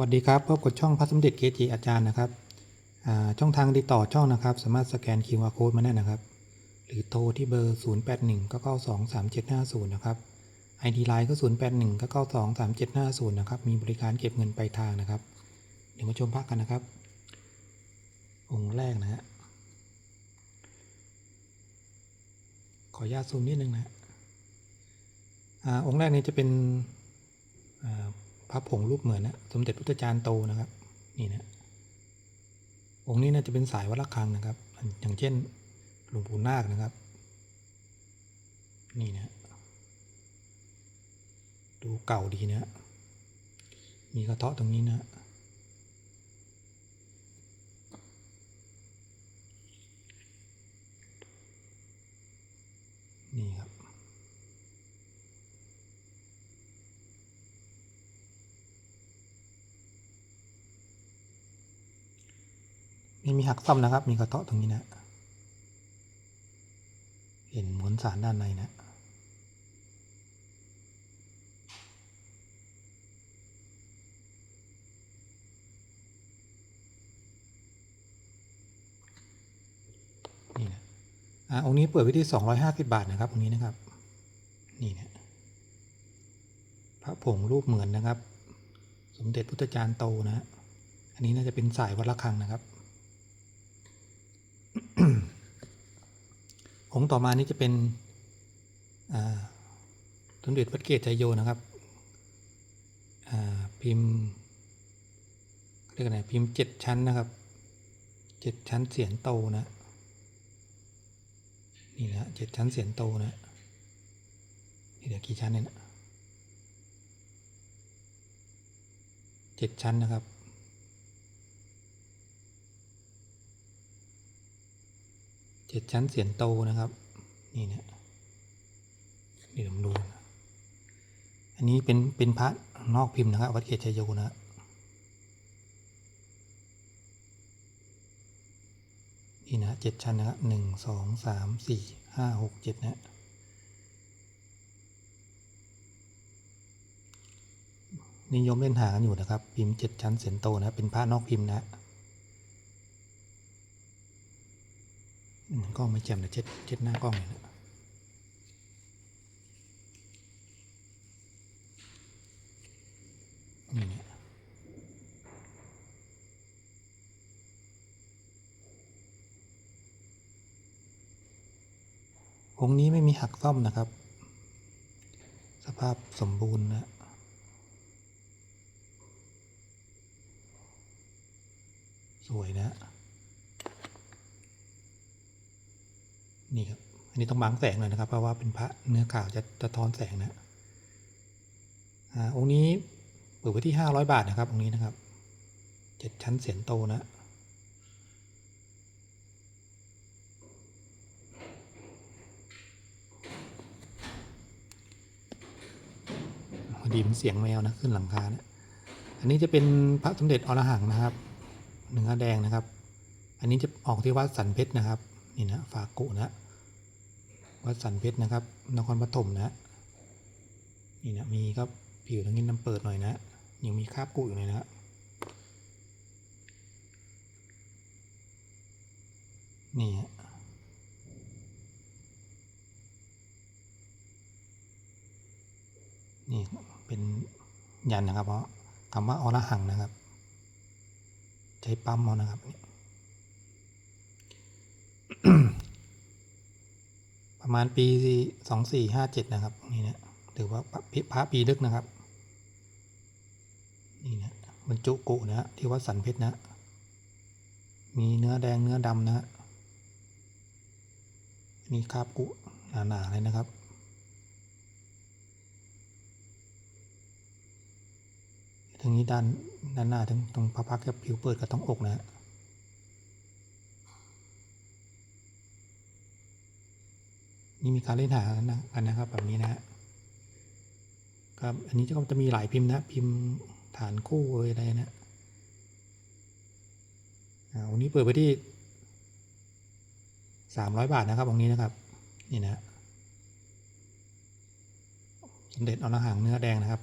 วัสดีครับพบกับช่องพระสมเด็จเกจิอาจารย์นะครับช่องทางติดต่อช่องนะครับ สามารถสแกน QR Code มาได้นะครับ หรือโทรที่เบอร์ 0 8 1 9 9 2 3 7 5 0 นะครับ ID Line ก็ 0 8 1 9 9 2 3 7 5 0 นะครับ มีบริการเก็บเงินปลายทางนะครับ เดี๋ยวมาชมพระกันนะครับ องค์แรกนะฮะขออนุญาตซูมนิดนึงนะอองค์แรกนี้จะเป็นอ่า พระผงรูปเหมือนนะสมเด็จพุทธจารย์โตนะครับ นี่นะองค์นี้น่าจะเป็นสายวัดระฆังนะครับ อย่างเช่นหลวงปู่นาคนะครับ นี่นะดูเก่าดีนะ มีกระเทาะตรงนี้นะนี่ครับ ไม่มีหักซ่อมนะครับ มีกระเทาะตรงนี้นะ เห็นมวลสารด้านในนะนี่นะอ่าองค์นี้เปิดไว้ที่ 250 บาทนะครับองค์นี้นะครับ นี่นะพระผงรูปเหมือนนะครับ สมเด็จพุทธจารย์โตนะฮะอันนี้น่าจะเป็นสายวัดระฆังนะครับ องค์ต่อมานี้จะเป็นสมเด็จพระเกศชัยโยนะครับพิมพ์เรียกอะไรพิมพ์เจ็ดชั้นนะครับเจ็ดชั้นเสียนโตนะนี่นะเจ็ดชั้นเสียนโตนะนี่เดี๋ยวกี่ชั้นเนี่ยนะเจ็ดชั้นนะครับ จ็ดชั้นเสียนโตนะครับ นี่นะนี่ผมดูนะอันนี้เป็นเป็นพระนอกพิมพ์นะครับ วัดเกศชัยโยนะนี่นะเจ็ดชั้นนะครับหนึ่งสองสามสี่ห้าหกเจ็ดนะนิยมเล่นหากันอยู่นะครับ พิมพ์เจ็ดชั้นเสียนโตนะเป็นพระนอกพิมพ์นะ อืม กล้องไม่แจ่มเดี๋ยเช็ดเช็ดหน้ากล้องเลยนะนี่ยองนี้ไม่มีหักซ่อมนะครับ สภาพสมบูรณ์นะสวยนะ นี่ครับ อันนี้ต้องบังแสงหน่อยนะครับ เพราะว่าเป็นพระเนื้อขาวจะจะทอนแสงนะอ่าองค์นี้เปิดไว้ที่ห้าร้อยบาทนะครับองค์นี้นะครับเจ็ดชั้นเสียนโตนะพอดีมันเสียงแมวนะขึ้นหลังคานะอันนี้จะเป็นพระสมเด็จอรหังนะครับเนื้อแดงนะครับ อันนี้จะออกที่วัดสันเพชรนะครับ นี่นะ ฝากกุนะ วัดสันเพชรนะครับ นครปฐมนะนี่นะมีครับผิวตรงนี้น้ำเปิดหน่อยนะยังมีคราบกุอยู่เลยนะนี่ฮะนี่เป็นยันนะครับเพราะคำว่าอรหังนะครับ ใช้ปั๊มเอานะครับ ประมาณปีสองสี่ห้าเจ็ดนะครับนี่นะถือว่าพระปีลึกนะครับนี่นะบรรจุกุนะ ที่วัดสันเพชรนะ มีเนื้อแดงเนื้อดำนะนี่คราบกุหนาๆเลยนะครับตรงนี้ด้านด้านหน้าตรงตรงพระพักตร์กับผิวเปิดกับตรงอกนะฮะ นี่มีการเล่นหากันนะกันนะครับแบบนี้นะครับ อันนี้ก็จะมีหลายพิมพ์นะพิมพ์ฐานคู่เอยอะไรนะอันนี้เปิดไปที่สามร้อยบาทนะครับวันนี้นะครับ นี่นะสมเด็จอรหังเนื้อแดงนะครับ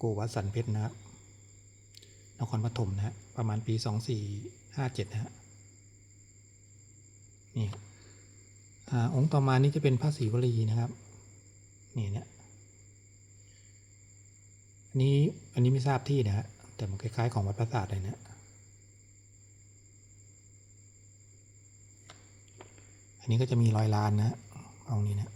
กูวัดสันเพชรนะครับนครปฐมนะฮะประมาณปีสองสี่ห้าเจ็ดนะฮะนี่ อองค์ต่อมานี้จะเป็นพระศรีวลีนะครับ นี่เนี่ยอันนี้อันนี้ไม่ทราบที่นะฮะแต่มันคล้ายๆของวัดพระศาสตร์เลยนะอันนี้ก็จะมีรอยลานนะฮะเอานี้นะ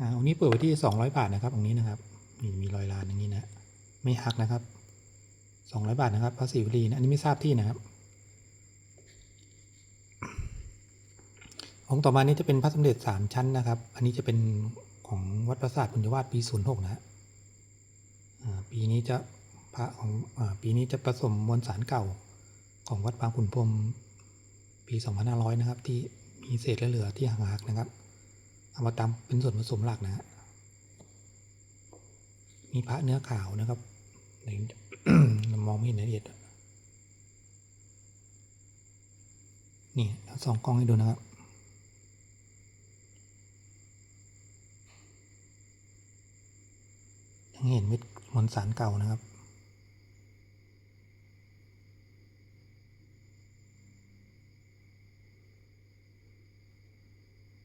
อ่าองค์นี้เปิดไว้ที่สองร้อยบาทนะครับองค์นี้นะครับมีมีรอยลานอย่างนี้นะ ไม่หักนะครับสองร้อยบาทนะครับพระศรีวลีนะอันนี้ไม่ทราบที่นะครับ องค์ต่อมานี้จะเป็นพระสมเด็จสามชั้นนะครับ อันนี้จะเป็นของวัดประสาทบุญวาสปีศูนย์หกนะฮะปีนี้จะพระของอปีนี้จะผสมมวลสารเก่าของวัดบางขุนพรมปี 2500 นะครับ ที่มีเศษเหลือที่หักนะครับ เอามาตำเป็นส่วนผสมหลักนะฮะมีพระเนื้อขาวนะครับไหนมองไม่เห็นรายละเอียดนี่เอาสองกล้องให้ดูนะครับยังเห็นเม็ดมวลสารเก่านะครับ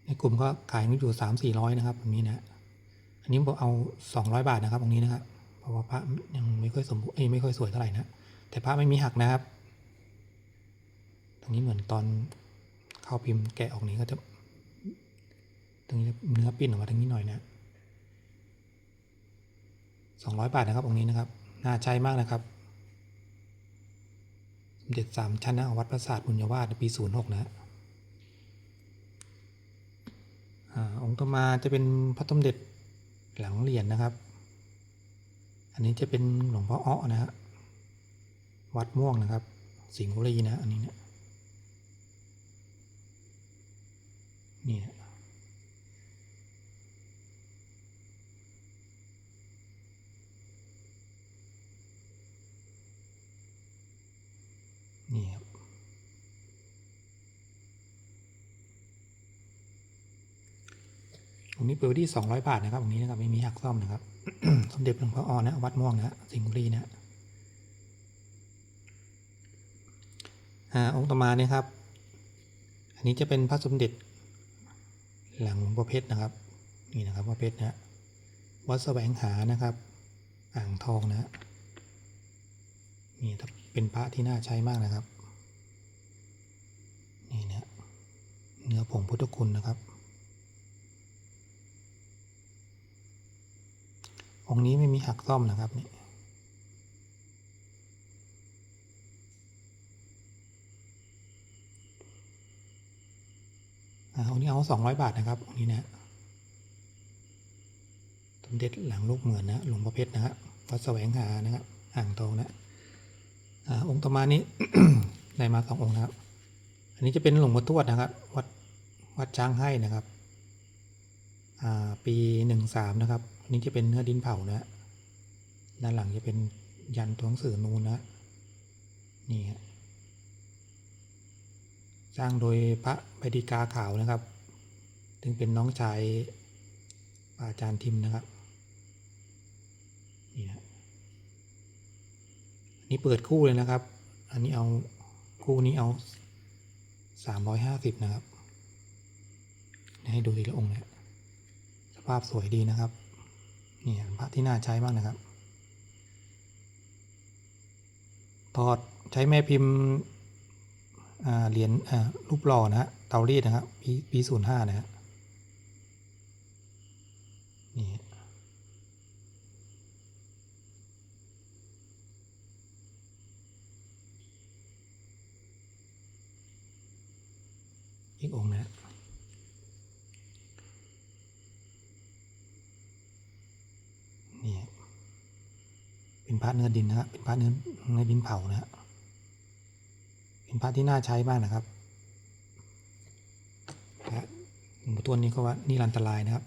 ในก ลุ่มก็ขายมันอยู่สามสี่ร้อยนะครับแบบนี้นะอันนี้ผมเอาสองร้อยบาทนะครับตรงนี้นะครับเพราะว่าพระยังไม่ค่อยสมบูรณ์เอ้ยไม่ค่อยสวยเท่าไหร่นะแต่พระไม่มีหักนะครับ ตรงนี้เหมือนตอนเข้าพิมพ์แกะออกนี้ก็จะตรงนี้เนื้อปิ้นออกมาตรงนี้หน่อยนะสองร้อยบาทนะครับตรงนี้นะครับน่าใช้มากนะครับสมเด็จสามชั้นนะวัดประสาทบุญยวาสปีศูนย์หกนะ องค์ต่อมาจะเป็นพระสมเด็จหลังเหรียญนะครับ อันนี้จะเป็นหลวงพ่ออ้อนะฮะวัดม่วงนะครับ สิงห์บุรีนะอันนี้เนี่ยนี่ยนี่ครับ ตรงนี้เปิดที่สองร้อยบาทนะครับตรงนี้นะครับไม่มีหักซ่อมนะครับ สมเด็จหลวงพ่อออนนะวัดม่วงนะสิงห์บุรีนะอ่าองค์ต่อมาเนี่ยครับ อันนี้จะเป็นพระสมเด็จ หลังหลวงพ่อเพชรนะครับ นี่นะครับพระเพชรนะวัดแสวงหานะครับ อ่างทองนะนี่เป็นพระที่น่าใช้มากนะครับ นี่นะเนื้อผงพุทธคุณนะครับ องค์นี้ไม่มีหักซ่อมนะครับนี่อ่าองค์นี้เอาสองร้อยบาทนะครับองค์นี้นะสมเด็จหลังลูกเหมือนนะหลวงพ่อเพชรนะฮะวัดแสวงหานะครับอ่างทองนะอ่าองค์ต่อมานี้ได้มาสององค์นะครับ อันนี้จะเป็นหลวงพ่อทวดนะครับ วัดวัดช้างให้นะครับ ปีหนึ่งสามนะครับอันนี้จะเป็นเนื้อดินเผานะด้านหลังจะเป็นยันตัวหนังสือนูนนะนี่ฮะสร้างโดยพระใบดีกาขาวนะครับถึงเป็นน้องชายอาจารย์ทิมนะครับนี่นะอันนี้เปิดคู่เลยนะครับ อันนี้เอาคู่นี้เอาสามร้อยห้าสิบนะครับ ให้ดูทีละองค์นะ ภาพสวยดีนะครับ นี่พระที่น่าใช้มากนะครับ ถอดใช้แม่พิมพ์เหรียญรูปหล่อนะฮะเตารีดนะครับปีปีศูนย์ห้านะฮะนี่อีกองนะฮะ นี่ เป็นพระเนื้อดินนะฮะเป็นพระเนื้อเนื้อดินเผานะฮะเป็นพระที่น่าใช้มากนะครับพระหลวงปู่ทวดนี่ก็ว่านี่รันตรายนะครับ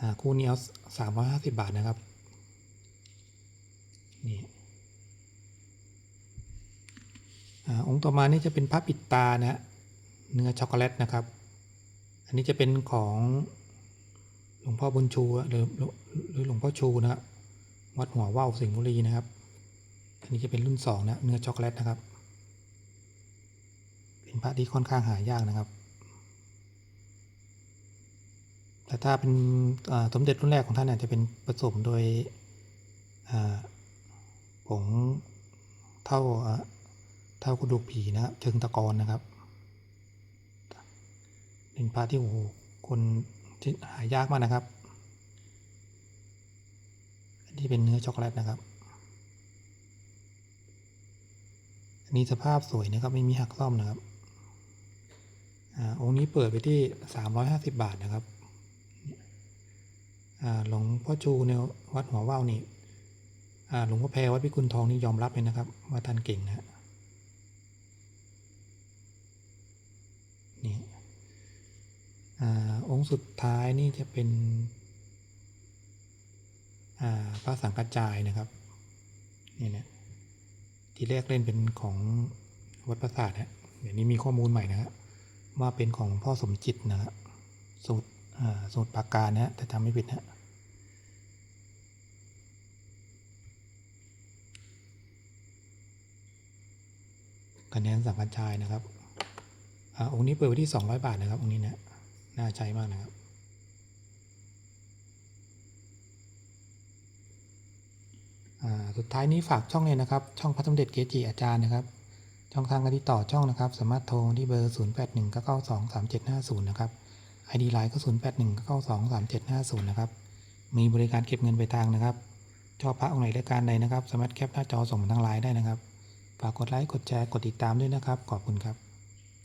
อ่าคู่นี้เอาสามร้อยห้าสิบบาทนะครับนี่อองค์ต่อมานี่จะเป็นพระปิดตานะฮะเนื้อช็อกโกแลตนะครับ อันนี้จะเป็นของหลวงพ่อบุญชูหรือหรือหลวงพ่อชูนะครับ วัดหัวว่าวสิงห์บุรีนะครับ อันนี้จะเป็นรุ่นสองนะ เนื้อช็อกโกแลตนะครับ เป็นพระที่ค่อนข้างหายากนะครับ แต่ถ้าเป็นสมเด็จรุ่นแรกของท่านเนี่ยจะเป็นผสมโดยผงเท่าเท่ากระดูกผีนะครับเชิงตะกอนนะครับ เป็นพระที่โอ้โหคนหายากมากนะครับ อันนี้เป็นเนื้อช็อกโกแลตนะครับ อันนี้สภาพสวยนะครับไม่มีหักซ่อมนะครับอาองค์นี้เปิดไปที่ 350 บาทนะครับอ่าหลวงพ่อชูในวัดหัวว่าวนี่อ่าหลวงพ่อแพรวัดพิกุลทองนี่ยอมรับเลยนะครับ ว่าท่านเก่งนะฮะนี่อ่าองค์สุดท้ายนี่จะเป็น พระสังกัจจายนะครับนี่นะทีแรกเล่นเป็นของวัดประสาทฮะเดี๋ยวนี้มีข้อมูลใหม่นะฮะว่าเป็นของพ่อสมจิตนะฮะสูตรอ่าสูตรปากการนะฮะแต่จำไม่ผิดนะฮะคะแนนสังกัจจายนะครับอ่าองค์นี้เปิดไว้ที่ 200 บาทนะครับองค์นี้นะน่าใช้มากนะครับ อ่า สุดท้ายนี้ฝากช่องเลยนะครับ ช่องพระสมเด็จเกจิอาจารย์นะครับ ช่องทางการติดต่อช่องนะครับ สามารถโทรที่เบอร์ 0 8 1 9 9 2 3 7 5 0 นะครับ ID ไลน์ก็ 0 8 1 9 9 2 3 7 5 0 นะครับ มีบริการเก็บเงินไปลายทางนะครับ ชอบพระองค์ไหนรายการใดนะครับ สามารถแคปหน้าจอส่งมาทางไลน์ได้นะครับ ฝากกดไลค์ กดแชร์ กดติดตามด้วยนะครับ ขอบคุณครับ